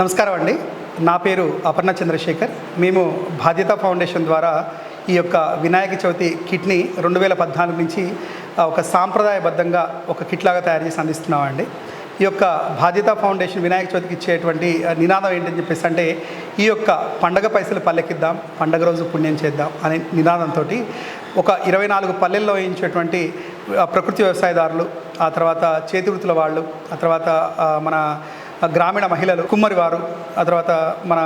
నమస్కారం అండి. నా పేరు అపర్ణ చంద్రశేఖర్. మేము బాధ్యత ఫౌండేషన్ ద్వారా ఈ యొక్క వినాయక చవితి కిట్ని రెండు వేల పద్నాలుగు నుంచి ఒక సాంప్రదాయబద్ధంగా ఒక కిట్ లాగా తయారు చేసి అందిస్తున్నామండి. ఈ యొక్క బాధ్యత ఫౌండేషన్ వినాయక చవితికి ఇచ్చేటువంటి నినాదం ఏంటని చెప్పేసి అంటే ఈ యొక్క పండగ పైసలు పల్లెకిద్దాం పండగ రోజు పుణ్యం చేద్దాం అనే నినాదంతో ఒక ఇరవై నాలుగు పల్లెల్లో వేయించేటువంటి ప్రకృతి వ్యవసాయదారులు ఆ తర్వాత చేతి వృత్తుల వాళ్ళు ఆ తర్వాత మన గ్రామీణ మహిళలు కుమ్మరి వారు ఆ తర్వాత మన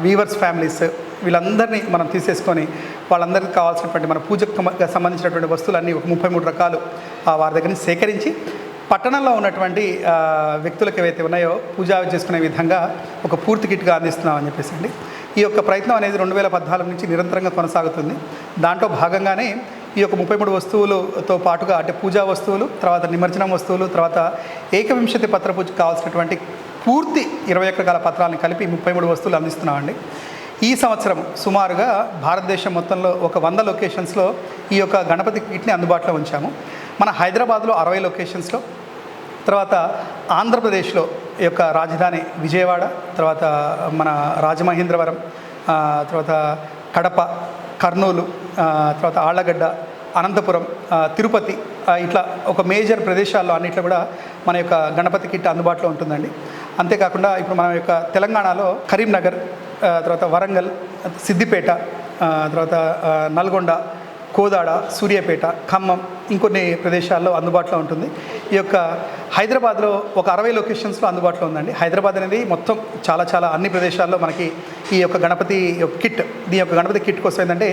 వీవర్స్ ఫ్యామిలీస్ వీళ్ళందరినీ మనం తీసేసుకొని వాళ్ళందరికీ కావాల్సినటువంటి మన పూజకు సంబంధించినటువంటి వస్తువులన్నీ ఒక ముప్పై మూడు రకాలు ఆ, వారి దగ్గర నుంచి సేకరించి పట్టణంలో ఉన్నటువంటి వ్యక్తులకు ఏవైతే ఉన్నాయో పూజ చేసుకునే విధంగా ఒక పూర్తి కిట్గా అందిస్తున్నామని చెప్పేసి అండి. ఈ యొక్క ప్రయత్నం అనేది రెండు వేల పద్నాలుగు నుంచి నిరంతరంగా కొనసాగుతుంది. దాంట్లో భాగంగానే ఈ యొక్క ముప్పై మూడు వస్తువులతో పాటుగా అంటే పూజా వస్తువులు తర్వాత నిమజ్జనం వస్తువులు తర్వాత ఏకవింశతి పత్ర పూజకు కావాల్సినటువంటి పూర్తి ఇరవై ఒక్క గల పత్రాలను కలిపి ముప్పై మూడు వస్తువులు అందిస్తున్నామండి. ఈ సంవత్సరం సుమారుగా భారతదేశం మొత్తంలో ఒక వంద లొకేషన్స్లో ఈ యొక్క గణపతి కిట్ని అందుబాటులో ఉంచాము. మన హైదరాబాద్లో అరవై లొకేషన్స్లో తర్వాత ఆంధ్రప్రదేశ్లో ఈ యొక్క రాజధాని విజయవాడ తర్వాత మన రాజమహేంద్రవరం తర్వాత కడప కర్నూలు తర్వాత ఆళ్ళగడ్డ అనంతపురం తిరుపతి ఇట్లా ఒక మేజర్ ప్రదేశాల్లో అన్నిట్లో కూడా మన యొక్క గణపతి కిట్ అందుబాటులో ఉంటుందండి. అంతేకాకుండా ఇప్పుడు మన యొక్క తెలంగాణలో కరీంనగర్ తర్వాత వరంగల్ సిద్దిపేట తర్వాత నల్గొండ కోదాడ సూర్యాపేట ఖమ్మం ఇంకొన్ని ప్రదేశాల్లో అందుబాటులో ఉంటుంది. ఈ యొక్క హైదరాబాద్లో ఒక అరవై లొకేషన్స్లో అందుబాటులో ఉందండి. హైదరాబాద్ అనేది మొత్తం చాలా చాలా అన్ని ప్రదేశాల్లో మనకి ఈ యొక్క గణపతి కిట్ దీని యొక్క గణపతి కిట్ కోసం ఏంటంటే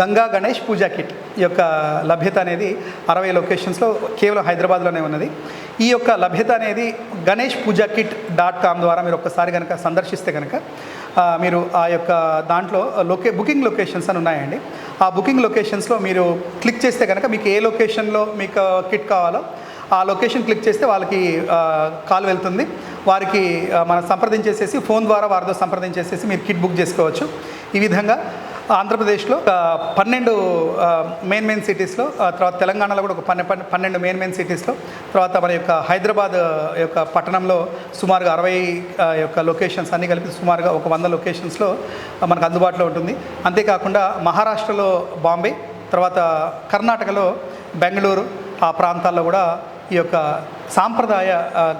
గంగా గణేష్ పూజా కిట్ ఈ యొక్క లభ్యత అనేది అరవై లొకేషన్స్లో కేవలం హైదరాబాద్లోనే ఉన్నది. ఈ యొక్క లభ్యత అనేది Ganesh puja kit dot com ద్వారా మీరు ఒక్కసారి కనుక సందర్శిస్తే కనుక మీరు ఆ యొక్క దాంట్లో లొకే బుకింగ్ లొకేషన్స్ అని ఉన్నాయండి. ఆ బుకింగ్ లొకేషన్స్లో మీరు క్లిక్ చేస్తే కనుక మీకు ఏ లొకేషన్లో మీకు కిట్ కావాలో ఆ లొకేషన్ క్లిక్ చేస్తే వాళ్ళకి కాల్ వెళ్తుంది. వారికి ఆ, మనం సంప్రదించేసేసి ఫోన్ ద్వారా వారితో సంప్రదించేసేసి మీరు కిట్ బుక్ చేసుకోవచ్చు. ఈ విధంగా ఆంధ్రప్రదేశ్లో ఒక పన్నెండు మెయిన్ మెయిన్ సిటీస్లో తర్వాత తెలంగాణలో కూడా ఒక పన్నె పన్నె- పన్నెండు మెయిన్ మెయిన్ సిటీస్లో తర్వాత మన యొక్క హైదరాబాద్ యొక్క పట్టణంలో సుమారుగా అరవై యొక్క లొకేషన్స్ అన్నీ కలిపి సుమారుగా ఒక వంద లొకేషన్స్లో మనకు అందుబాటులో ఉంటుంది. అంతేకాకుండా మహారాష్ట్రలో బాంబే తర్వాత కర్ణాటకలో బెంగళూరు ఆ ప్రాంతాల్లో కూడా ఈ యొక్క సాంప్రదాయ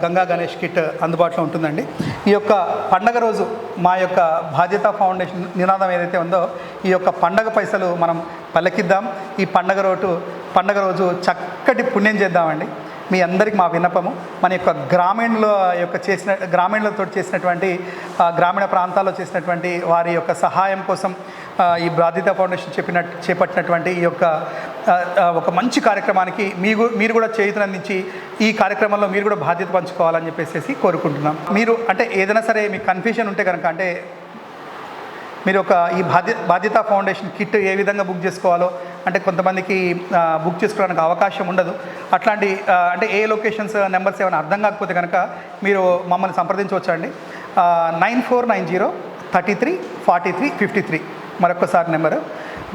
గంగా గణేష్ కిట్ అందుబాటులో ఉంటుందండి. ఈ యొక్క పండగ రోజు మా యొక్క బాధ్యత ఫౌండేషన్ నినాదం ఏదైతే ఉందో ఈ యొక్క పండగ పైసలు మనం పలకిద్దాం ఈ పండగ రోజు పండగ రోజు చక్కటి పుణ్యం చేద్దామండి. మీ అందరికి మా విన్నపము. మన యొక్క గ్రామీణలో యొక్క చేసిన గ్రామీణులతో చేసినటువంటి గ్రామీణ ప్రాంతాల్లో చేసినటువంటి వారి యొక్క సహాయం కోసం ఈ బాధ్యత ఫౌండేషన్ చెప్పినట్టు చేపట్టినటువంటి ఈ యొక్క ఒక మంచి కార్యక్రమానికి మీ మీరు కూడా చేయుతనందించి ఈ కార్యక్రమంలో మీరు కూడా బాధ్యత పంచుకోవాలని చెప్పేసి కోరుకుంటున్నాం. మీరు అంటే ఏదైనా సరే మీకు కన్ఫ్యూజన్ ఉంటే కనుక అంటే మీరు ఒక ఈ బాధ్య బాధ్యత ఫౌండేషన్ కిట్ ఏ విధంగా బుక్ చేసుకోవాలో అంటే కొంతమందికి బుక్ చేసుకోవడానికి అవకాశం ఉండదు. అట్లాంటి అంటే ఏ లొకేషన్స్ నెంబర్స్ ఏమైనా అర్థం కాకపోతే కనుక మీరు మమ్మల్ని సంప్రదించవచ్చండి. Nine four nine zero thirty three forty three fifty three. మరొకసారి నెంబరు.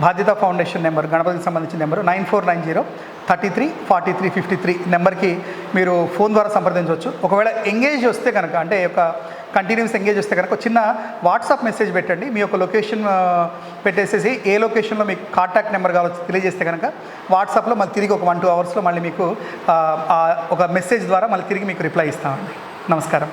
బాధ్యత ఫౌండేషన్ నెంబర్ గణపతికి సంబంధించిన number nine four nine zero thirty three forty three fifty three నెంబర్కి మీరు ఫోన్ ద్వారా సంప్రదించవచ్చు. ఒకవేళ ఎంగేజ్ వస్తే కనుక అంటే ఒక కంటిన్యూస్ ఎంగేజ్ వస్తే కనుక చిన్న వాట్సాప్ మెసేజ్ పెట్టండి. మీ యొక్క లొకేషన్ పెట్టేసేసి ఏ లొకేషన్లో మీకు కాంటాక్ట్ నెంబర్ కావచ్చు తెలియజేస్తే కనుక వాట్సాప్లో మళ్ళీ తిరిగి ఒక వన్ టూ అవర్స్లో మళ్ళీ మీకు ఒక మెసేజ్ ద్వారా మళ్ళీ తిరిగి మీకు రిప్లై ఇస్తామండి. నమస్కారం.